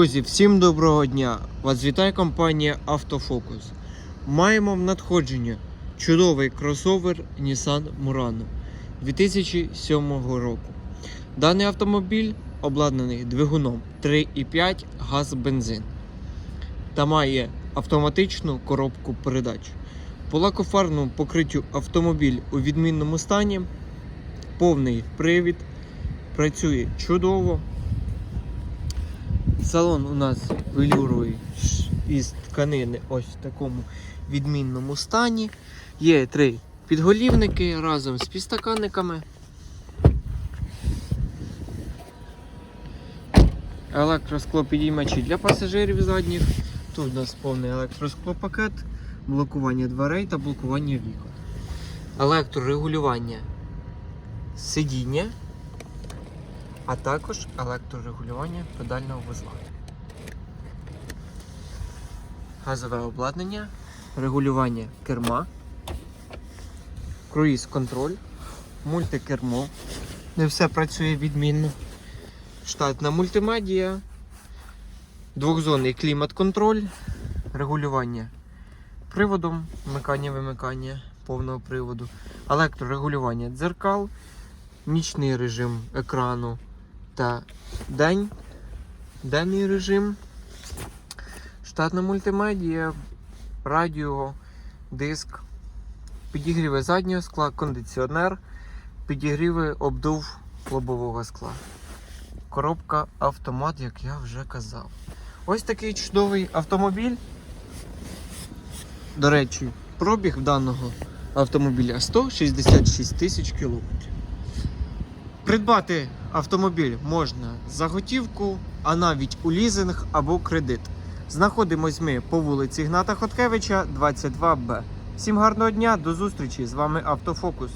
Друзі, всім доброго дня! Вас вітає компанія Автофокус. Маємо в надходження чудовий кросовер Nissan Murano 2007 року. Даний автомобіль обладнаний двигуном 3,5 газ-бензин та має автоматичну коробку передач. По лакофарному покриттю автомобіль у відмінному стані, повний привід, працює чудово. Салон у нас велюровий із тканини ось в такому відмінному стані. Є три підголівники разом з підстаканниками. Електросклопідіймачі для пасажирів задніх. Тут у нас повний електросклопакет, блокування дверей та блокування вікон. Електрорегулювання сидіння а також електрорегулювання педального вузла. Газове обладнання, регулювання керма, круїз контроль, мультикермо. Не все працює відмінно. Штатна мультимедія, двохзонний клімат-контроль, регулювання приводом, вмикання-вимикання повного приводу, електрорегулювання дзеркал, нічний режим екрану та день, денний режим, штатна мультимедія, радіо, диск, підігріви заднього скла, кондиціонер, підігріви обдув лобового скла. Коробка автомат, як я вже казав. Ось такий чудовий автомобіль. До речі, пробіг даного автомобіля 166 тисяч кілометрів. Придбати автомобіль можна за готівку, а навіть у лізинг або кредит. Знаходимось ми по вулиці Гната Хоткевича, 22Б. Всім гарного дня, до зустрічі! З вами Автофокус.